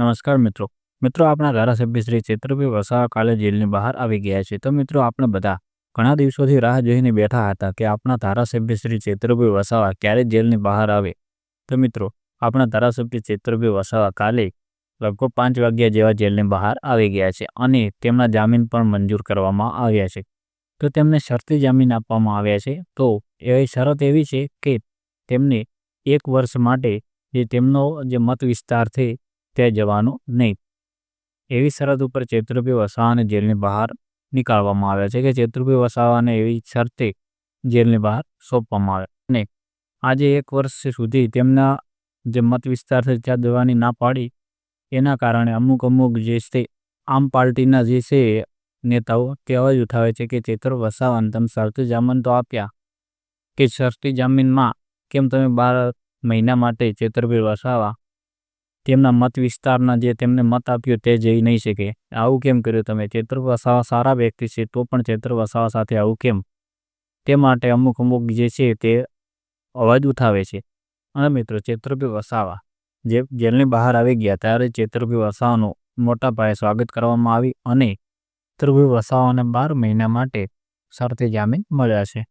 નમસ્કાર મિત્રો. મિત્રો, આપણા ધારાસભ્ય શ્રી ચેત્રભાઈ વસાવા કાલે જેલની બહાર આવી ગયા છે. તો મિત્રો, આપણે બધા ઘણા દિવસોથી રાહ જોઈને બેઠા હતા કે આપણા ધારાસભ્ય શ્રી ચેત્રભાઈ વસાવા ક્યારે જેલની બહાર આવે. તો મિત્રો, આપણા ધારાસભ્ય ચેત્રભાઈ વસાવા કાલે લગભગ પાંચ વાગ્યા જેવા જેલની બહાર આવી ગયા છે અને તેમના જામીન પણ મંજૂર કરવામાં આવ્યા છે. તો તેમને શરતી જામીન આપવામાં આવ્યા છે. તો એ શરત એવી છે કે તેમને એક વર્ષ માટે જે તેમનો જે મત વિસ્તાર છે ત્યાં જવાનું નહીં. એવી શરત ઉપર ચેતુરભાઈ વસાવાને જેલની બહાર નીકાળવામાં આવ્યા છે કે ચેતુરભાઈ વસાવાને એવી શરતે જેલની બહાર સોંપવામાં આવે અને આજે એક વર્ષ સુધી તેમના જે મત વિસ્તાર ત્યાં જવાની ના પાડી. એના કારણે અમુક અમુક જે છે, આમ પાર્ટીના જે છે નેતાઓ તે અવાજ ઉઠાવે છે કે ચેતર વસાવાને તમે શરતી જામીન તો આપ્યા. કે શરતી જામીનમાં કેમ તમે બાર મહિના માટે ચેતરભીર વસાવા? તેમના મત વિસ્તારના જે તેમને મત આપ્યો તે જઈ નહીં શકે. આવું કેમ કર્યું તમે? ચેતર વસાવા સારા વ્યક્તિ છે, તો પણ ચેતર વસાવા સાથે આવું કેમ? તે માટે અમુક અમુક જે છે તે અવાજ ઉઠાવે છે. અને મિત્રો ચેતરભી વસાવા જે જેલની બહાર આવી ગયા, ત્યારે ચેતરભી વસાવાનું મોટા પાયે સ્વાગત કરવામાં આવી અને ચેતરભી વસાવાને બાર મહિના માટે શરતી જામીન મળ્યા છે.